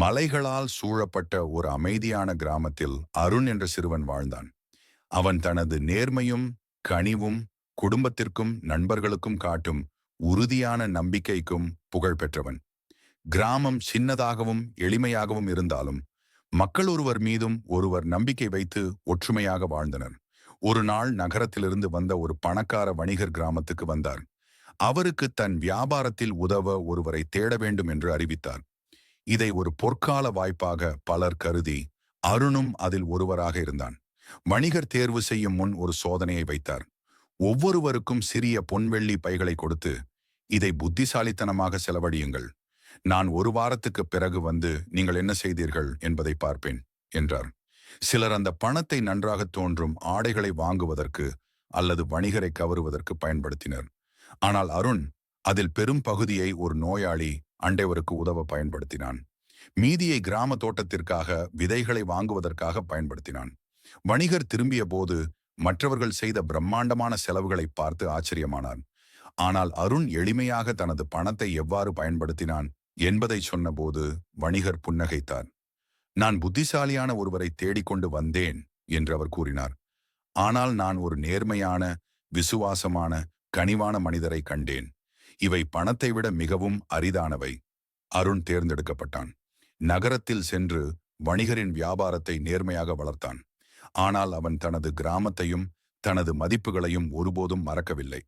மலைகளால் சூழப்பட்ட ஒரு அமைதியான கிராமத்தில் அருண் என்ற சிறுவன் வாழ்ந்தான். அவன் தனது நேர்மையும் கனிவும் குடும்பத்திற்கும் நண்பர்களுக்கும் காட்டும் உறுதியான நம்பிக்கைக்கும் புகழ் பெற்றவன். கிராமம் சின்னதாகவும் எளிமையாகவும் இருந்தாலும் மக்கள் ஒருவர் மீதும் ஒருவர் நம்பிக்கை வைத்து ஒற்றுமையாக வாழ்ந்தனர். ஒரு நாள் நகரத்திலிருந்து வந்த ஒரு பணக்கார வணிகர் கிராமத்துக்கு வந்தார். அவருக்கு தன் வியாபாரத்தில் உதவ ஒருவரை தேட வேண்டும் என்று அறிவித்தார். இதை ஒரு பொற்கால வாய்ப்பாக பலர் கருதி அருணும் அதில் ஒருவராக இருந்தான். வணிகர் தேர்வு செய்யும் முன் ஒரு சோதனையை வைத்தார். ஒவ்வொருவருக்கும் சிறிய பொன்வெள்ளி பைகளை கொடுத்து இதை புத்திசாலித்தனமாக செலவழியுங்கள். நான் ஒரு வாரத்துக்கு பிறகு வந்து நீங்கள் என்ன செய்தீர்கள் என்பதை பார்ப்பேன் என்றார். சிலர் அந்த பணத்தை நன்றாக தோன்றும் ஆடைகளை வாங்குவதற்கு அல்லது வணிகரை கவருவதற்கு பயன்படுத்தினர். ஆனால் அருண் அதில் பெரும் பகுதியை ஒரு நோயாளி அண்டைவருக்கு உதவ பயன்படுத்தினான். மீதியை கிராம தோட்டத்திற்காக விதைகளை வாங்குவதற்காக பயன்படுத்தினான். வணிகர் திரும்பிய போது மற்றவர்கள் செய்த பிரம்மாண்டமான செலவுகளை பார்த்து ஆச்சரியமானான் ஆனால் அருண் எளிமையாக தனது பணத்தை எவ்வாறு பயன்படுத்தினான் என்பதை சொன்னபோது வணிகர் புன்னகைத்தார். நான் புத்திசாலியான ஒருவரை தேடிக்கொண்டு வந்தேன் என்று அவர் கூறினார். ஆனால் நான் ஒரு நேர்மையான விசுவாசமான கனிவான மனிதரை கண்டேன். இவை பணத்தை விட மிகவும் அரிதானவை. அருண் தேர்ந்தெடுக்கப்பட்டான். நகரத்தில் சென்று வணிகரின் வியாபாரத்தை நேர்மையாக வளர்த்தான். ஆனால் அவன் தனது கிராமத்தையும் தனது மதிப்புகளையும் ஒருபோதும் மறக்கவில்லை.